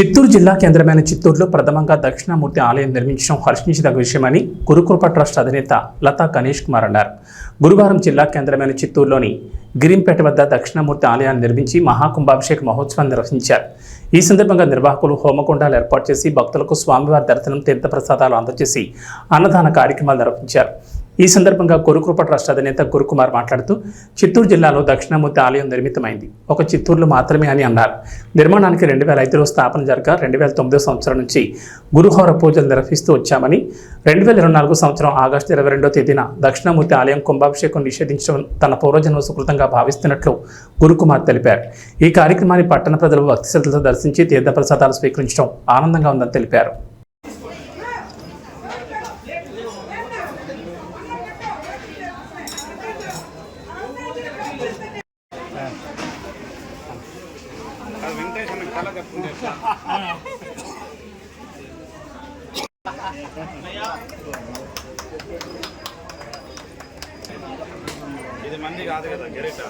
చిత్తూరు జిల్లా కేంద్రమైన చిత్తూరులో ప్రథమంగా దక్షిణామూర్తి ఆలయం నిర్మించడం హర్షించదగ్గ విషయమని గురుకృప ట్రస్ట్ అధినేత లతా గణేష్ కుమార్ అన్నారు. గురువారం జిల్లా కేంద్రమైన చిత్తూరులోని గిరింపేట వద్ద దక్షిణామూర్తి ఆలయాన్ని నిర్మించి మహాకుంభాభిషేక మహోత్సవం నిర్వహించారు. ఈ సందర్భంగా నిర్వాహకులు హోమకుండాలు ఏర్పాటు చేసి భక్తులకు స్వామివారి దర్శనం తీర్థప్రసాదాలు అందజేసి అన్నదాన కార్యక్రమాలు నిర్వహించారు. ఈ సందర్భంగా గురుకృప ట్రస్ట్ అధినేత గురుకుమార్ మాట్లాడుతూ చిత్తూరు జిల్లాలో దక్షిణామూర్తి ఆలయం నిర్మితమైంది. ఒక చిత్తూరులో మాత్రమే అని అన్నారు. నిర్మాణానికి రెండు వేల ఐదులో స్థాపన జరగ రెండు వేల తొమ్మిదో సంవత్సరం నుంచి గురుహోర పూజలు నిర్వహిస్తూ వచ్చామని రెండు వేల ఇరవై నాలుగు సంవత్సరం ఆగస్టు ఇరవై రెండో తేదీన దక్షిణమూర్తి ఆలయం కుంభాభిషేకం నిషేధించడం తన పూర్వజన్మ సుకృతంగా భావిస్తున్నట్లు గురుకుమార్ తెలిపారు. ఈ కార్యక్రమాన్ని పట్టణ ప్రజలు భక్తి శ్రద్ధలతో దర్శించి తీర్థప్రసాదాలు స్వీకరించడం ఆనందంగా ఉందని తెలిపారు. ఇది మంది కాదు కదా గెరిట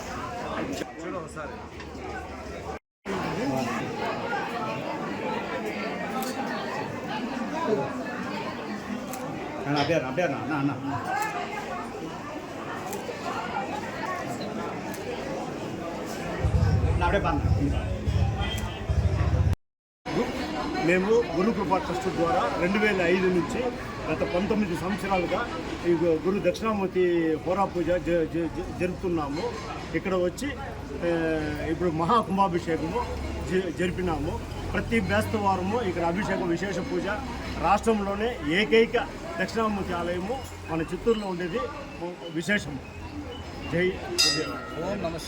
చూడు ఒకసారి అభ్యా అభ్యా అన్న అన్న అప్పుడే పన్న మేము గురు కృపా ట్రస్ట్ ద్వారా రెండు వేల ఐదు నుంచి గత పంతొమ్మిది సంవత్సరాలుగా ఈ గురు దక్షిణామూర్తి హోరా పూజ జరుపుతున్నాము. ఇక్కడ వచ్చి ఇప్పుడు మహా కుంభాభిషేకము జ- జరిపినాము. ప్రతి బేస్తవారము ఇక్కడ అభిషేకం విశేష పూజ. రాష్ట్రంలోనే ఏకైక దక్షిణామూర్తి ఆలయము మన చిత్తూరులో ఉండేది. విశేషము. జై ఓం నమ